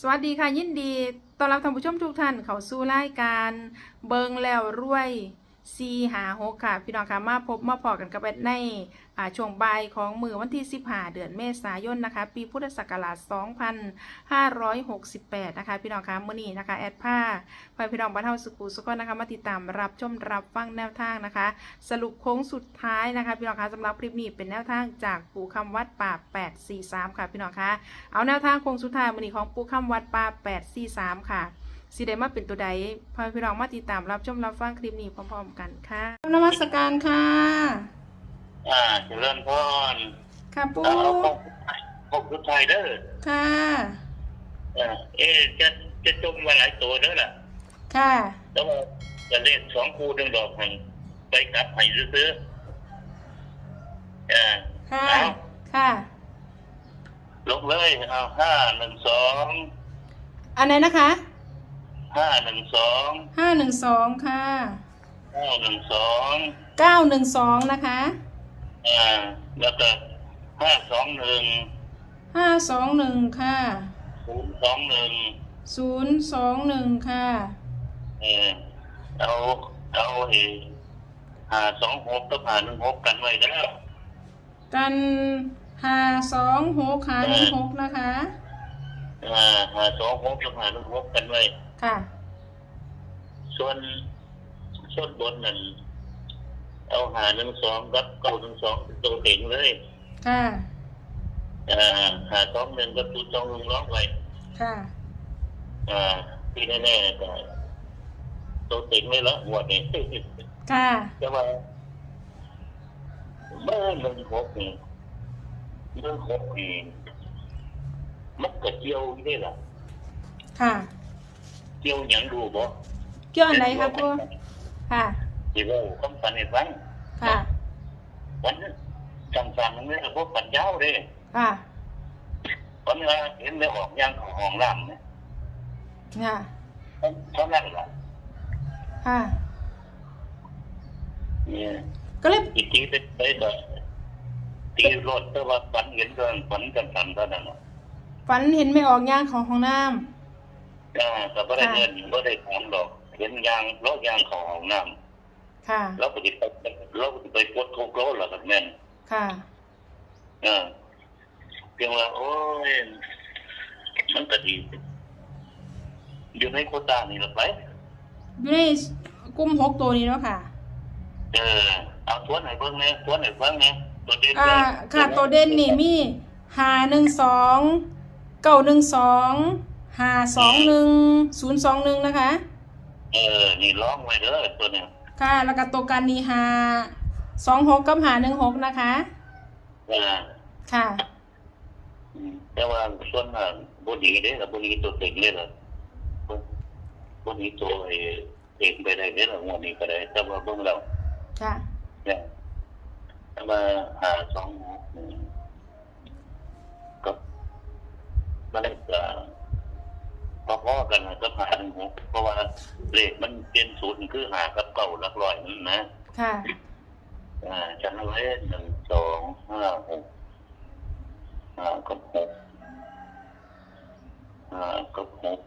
สวัสดีค่ะยินดีต้อนรับท่านผู้ชมทุกท่านเข้าสู่รายการเบิงแล้วรวย ซีหาหกค่ะ พี่น้องค่ะมาพบมาพอกันกับในช่วงบ่ายของมือวันที่15เดือนเมษายนนะคะ ปีพุทธศักราช2568นะคะ พี่น้องค่ะมื้อนี้นะคะ แอดผ้าพาพี่น้องบ้านเฮาสุขุสุขนะคะ มาติดตามรับชมรับฟังแนวทางนะคะ สรุปโค้งสุดท้ายนะคะ พี่น้องคะสำหรับคลิปนี้เป็นแนวทางจากปู่คำวัดป่า843ค่ะ พี่น้องคะเอาแนวทางโค้งสุดท้ายวันนี้ของปู่คำวัดป่า843ค่ะ สิได้มาเป็นตัวใดพาพี่น้องมาติดตามรับชมรับฟังคลิปนี้พร้อมๆกันค่ะนมัสการค่ะ อ่าเจริญพรค่ะปู่เอาพวกพวกทุกไทยเด้อค่ะเออเอ๊ะจะจะจมไว้หลายตัวเด้อล่ะ ค่ะแล้วว่าจะเล่นสองคู่ดึงดอกให้ไปกลับให้ซื้อๆอ่าค่ะเอาค่ะลงเลยเอาห้าหนึ่งสองอันไหนนะคะ ห้าหนึ่งสองห้าหนึ่งสองค่ะเก้าหนึ่งสองเก้าหนึ่งสองนะคะอ่าแล้วก็ห้าสองหนึ่งห้าสองหนึ่งค่ะศูนย์สองหนึ่งศูนย์สองหนึ่งค่ะเออเอาเอาเอหาสองหกกับหาหนึ่งหกกันไว้แล้วกันห้าสองหกหาหนึ่งหกนะคะ อ่าหาสองหกกับหาหนึ่งหกกันไว้ ค่ะ ส่วนส่วนบนนั่นเอาหาหนึ่งสองกับเก้าหนึ่งสองเป็นตัวเต็งเลยค่ะอ่าหาสองหนึ่งกับตัวสองหนึ่งร้องไว้ค่ะอ่าที่แน่ๆก็ตัวเต็งเลยละหัวนี่ค่ะแต่ว่าเมื่อหนึ่งหกนี่หนึ่งหกนี่มันก็เกี่ยวอยู่ได้ล่ะค่ะ เกี่ยวหยังดูบ่เกี่ยวอันไหนครับปูค่ะที่ว่าคำฝันให้ฟังค่ะ วันจำฝันมันไม่ได้พวกฝันยาวเด้ค่ะวันนี้เห็นได้ออกย่างของห้องล่ำเนี่ยค่ะ เท่านั้นล่ะค่ะ เนี่ย ก็เลยอีกทีไปไปก็ตีรถแต่ว่าฝันเห็นเรื่องฝันจำฝันเท่านั้นน่ะฝันเห็นไม่ออกย่างของห้องน้ อ่าแต่ไม่ได้เงินไม่ได้ถามหรอก เห็นยางล้อยางของห้องน้ำค่ะำแล้วก็จะไปเราก็จะไปปวดโคกโลหรอครับแม่นค่ะ อ่าเพียงว่าโอ้ยมันก็ดีอยู่ในโควต้านี่หรอกไป อยู่ในกลุ่มหกตัวนี้เนาะค่ะ เออเอาทวนไหนเบิ่งเนี่ยทวนไหนเบิ่งเนี่ยตัวเด่นอ่าเลยค่ะ ตัวเด่นนี่มีหาหนึ่งสอง เก้าหนึ่งสอง หาสองหนึ่งศูนย์สองหนึ่งนะคะ เออ นี่ร้องไว้เด้อตัวเนี่ยค่ะ แล้วก็ตัวกันนี่หาสองหกกับหาหนึ่งหกนะคะอ่าค่ะ อืมแต่ว่าส่วนอ่าบดีเด้อบ่ดีตัวเต็งเลยล่ะบ่ดีตัวไอ้เต็งไปได้เด้อล่ะงวดนี้ก็ได้แต่ว่าเบิ่งแล้วค่ะ เนี่ยแต่ว่าหาสองหกนี่ก็มันได้ก็ พอๆกันนะก็หาหนึ่งหกเพราะว่าเลขมันเป็นศูนย์คือหากับเก่าหลักร้อยนั่นนะค่ะ อ่าฉันเอาไว้หนึ่งสองห้าหกห้ากับหกห้ากับหก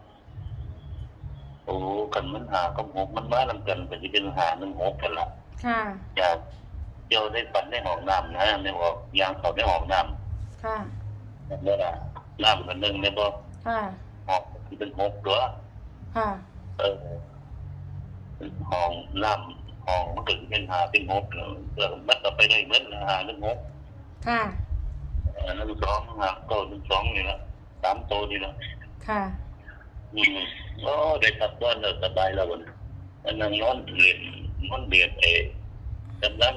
โอ้กันมันหากับหกมันมาลำกันก็จะเป็นหาหนึ่งหกกันละค่ะ อยากเจียวได้ปันในห้องน้ำนะในห้องยางเขาในห้องน้ค่ะำเมื่อน่ะน้ำกันหนึ่งในบ่ค่ะ ห้องที่เป็นหกตัวค่ะเออห้องน้ำห้องมันก็จะเป็นหาเป็นหกเออมันก็ไปได้เหมือนหาหนึ่งหกค่ะอันนั้นสองหักก็เป็นสองนี่ละสามโตวนี่ละค่ะอืมโอ้ได้ตัดบ้านแล้วสบายแล้ววันอันนั้นนอนเรียนนอนเรียนเองกำลัง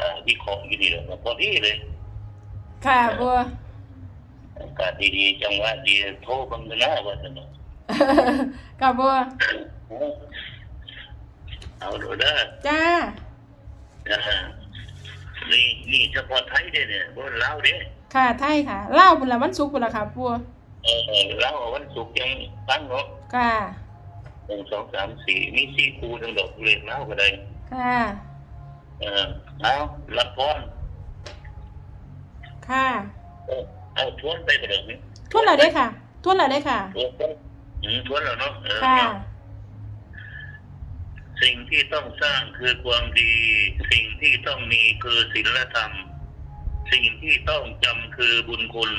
อ่าวิเคราะห์อยู่นี่แหละพอดีเลย ค่ะบัวอากาศดีๆจังหวะดีโทรบังกันนะว่าสนุกค่ะบัวเอาดูเด้อจ้าอ่านี่นี่เฉพาะไทยเด้เนี่ยบนลาวเด้ค่ะไทยค่ะเล่าวบุญละวันศุกร์บุญละค่ะบัวเออลาววันศุกร์ยังตั้งเนาะค่ะหนึ่งสองสามสี่มีสี่คู่ทั้งดอกเล็กแล้วก็ได้ค่ะเออเอารับพรค่ะ เออเอาทวนไปกระเดิมนี้ทุนละเด้อค่ะ ทวนแล้วได้ค่ะทวนอืมทวนแล้วเนาะเออค่ะสิ่งที่ต้องสร้างคือความดี สิ่งที่ต้องมีคือศีลธรรม สิ่งที่ต้องจำคือบุญคุณ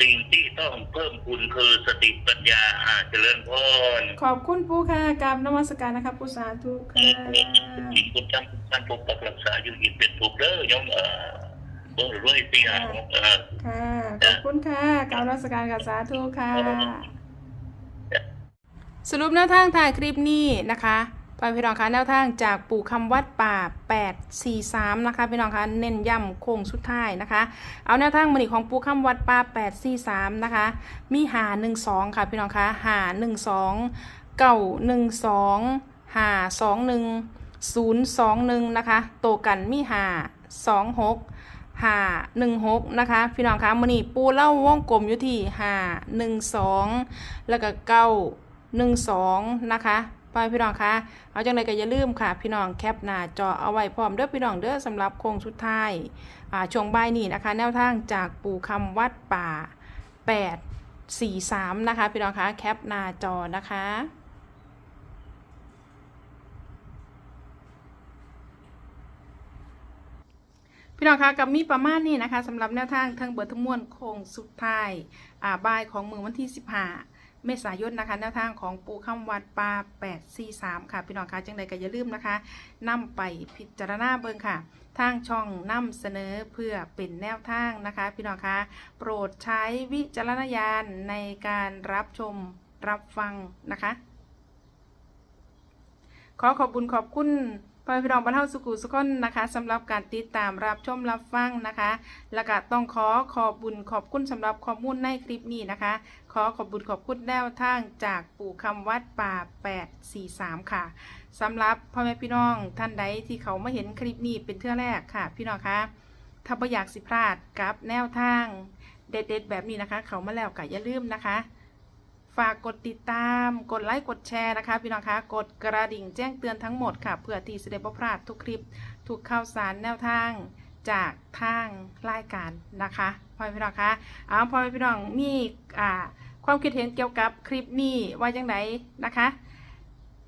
สิ่งที่ต้องเพิ่มคุณคือสติปัญญาอาเจริญพรขอบคุณปูค่ะกราบนมัสการนะคะปูสาธุค่ะมีคุณจำการปกปักรักษาอยู่อีกเป็นถูกเด้อยมเอ่อ เบิ่งรวยปีหาเอ่อค่ะ ขอบคุณค่ะกราบนมัสการกับสาธุค่ะ สรุปแนวทางถ่ายคลิปนี้นะคะไปพี่น้องคะแนวทางจากปู่คำวัดป่า 843 นะคะพี่น้องคะเน้นย้ำโค้งสุดท้ายนะคะ เอาแนวทางมือนีของปู่คำวัดป่า 843 นะคะ มีหา 12 ค่ะพี่น้องคะหา 12 เก่า 12 หา 21 021 นะคะ โตกันมีหา 26 หาหนึ่งหกนะคะ พี่น้องคะมือนีปูเล่าวงกลมอยู่ที่หาหนึ่งสองแล้วก็เก้าหนึ่งสองนะคะไปพี่น้องคะเอาจังไดก็อย่าลืมค่ะ พี่น้องแคปหน้าจอเอาไว้พร้อมเด้อพี่น้องเด้อสำหรับโค้งสุดท้ายช่วงบ่ายนี้นะคะ แนวทางจากปู่คำวัดป่า 8 4 3 นะคะ พี่น้องคะแคปหน้าจอนะคะ พี่น้องคะกับมีประมาณนี้นะคะสำหรับแนวทางทั้งเบิดทั้งมวลโค้งสุดท้ายอ่าบ่ายของมือวันที่ 15 เมษายนนะคะแนวทางของปูคำวัดปลา843 ค่ะ พี่น้องคะจังใดก็อย่าลืมนะคะนำไปพิจารณาเบิ่งค่ะ ทางช่องนำเสนอเพื่อเป็นแนวทางนะคะ พี่น้องคะโปรดใช้วิจารณญาณในการรับชมรับฟังนะคะ ขอขอบคุณขอบคุณ พ่อพี่น้องบรรเทาสุขุสุขนนะคะสำหรับการติดตามรับชมรับฟังนะคะแล้วก็ต้องขอขอบบุญขอบคุณสำหรับข้อมูลในคลิปนี้นะคะ ขอขอบบุญขอบคุณแนวทางจากปู่คำวัดป่า 843 ค่ะสำหรับพ่อแม่พี่น้องท่านใดที่เขามาเห็นคลิปนี้เป็นเทื่อแรกค่ะ พี่น้องคะถ้าไม่อยากสิพลาดกับแนวทางเด็ดๆแบบนี้นะคะ เขามาแล้วก็อย่าลืมนะคะ ฝากกดติดตาม กดไลค์กดแชร์นะคะ พี่น้องคะ กดกระดิ่งแจ้งเตือนทั้งหมดค่ะเพื่อที่จะได้บ่พลาดทุกคลิป ทุกข่าวสารแนวทางจากทางรายการนะคะพ่อแม่พี่น้องคะเอาพ่อแม่พี่น้องมีอ่าความคิดเห็นเกี่ยวกับคลิปนี้ว่าจังไงนะคะ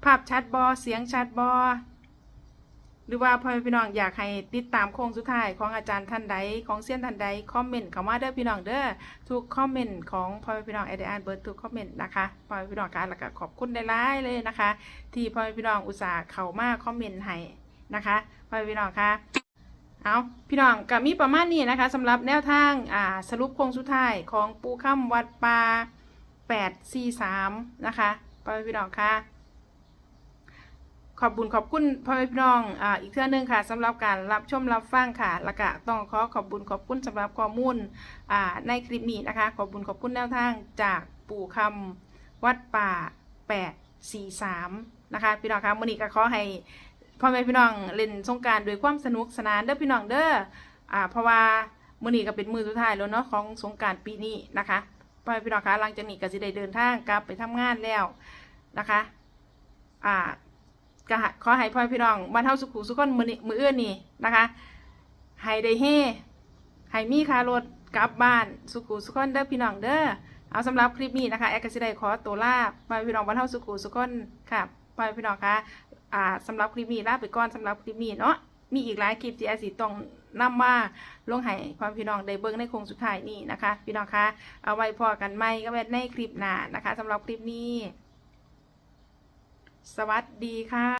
ภาพชัดบอเสียงชัดบอ หรือว่าพ่อแม่พี่น้องอยากให้ติดตามโค้งสุดท้ายของอาจารย์ท่านใดของเซียนท่านใดคอมเมนต์เข้ามาเด้อพี่น้องเด้อทุกคอมเมนต์ของพ่อแม่พี่น้องแอดอ่านเบิร์ดทุกคอมเมนต์นะคะพ่อแม่พี่น้องคะแล้วก็ขอบคุณได้หลายๆเลยนะคะ ที่พ่อแม่พี่น้องอุตส่าห์เข้ามาคอมเมนต์ให้นะคะพ่อแม่พี่น้องคะเอาพี่น้องก็มีประมาณนี้นะคะสำหรับแนวทางอ่าสรุปโค้งสุดท้ายของปูค่ำวัดปลา843นะคะพ่อแม่พี่น้องคะ อบบุญขอบคุณพ่อแม่พี่น้องอ่าอีกเทื่อหนึงค่ะสำหรับการรับชมรับฟังค่ะแล้วก็ต้องขอขอบบุญขอบคุณสำหรับข้อมูลอ่าในคลิปนี้นะคะ ขอบบุญขอบคุณแนวทางจากปู่คำวัดป่า 843 นะคะ พี่น้องคะมื้อนี้ก็ขอให้พ่อแม่พี่น้องเล่นสงการด้วยความสนุกสนานเด้อพี่น้องเด้ออ่าเพราะว่ามื้อนี้ก็เป็นมือสุดท้ายแล้วเนาะของสงการปีนี้นะคะพ่อแม่พี่น้องคะหลังจากนี้ก็สิได้เดินทางกลับไปทำงานแล้วนะคะ อ่า ก็ขอให้พ่อพี่น้องบ้านเฮาสุขุสุขคนมือนมือเอื้อนนี่นะคะให้ได้เฮให้มีค่ารถกลับบ้านสุขุสุขคนเด้อพี่น้องเด้อเอาสำหรับคลิปนี้นะคะแอร์กสิได้ขอตัวลาพ่อพี่น้องบ้านเฮาสุขุสุขคนค่ะพ่อพี่น้องคะอ่าสำหรับคลิปนี้ลาไปก่อนสำหรับคลิปนี้เนาะมีอีกหลายคลิปที่แอร์สิต้องนำมาลงให้พ่อพี่น้องได้เบิ่งในโคงสุดท้ายนี้นะคะ พี่น้องคะเอาไว้พอกันไหมก็แม่นในคลิปหน้านะคะสำหรับคลิปนี้ สวัสดีค่ะ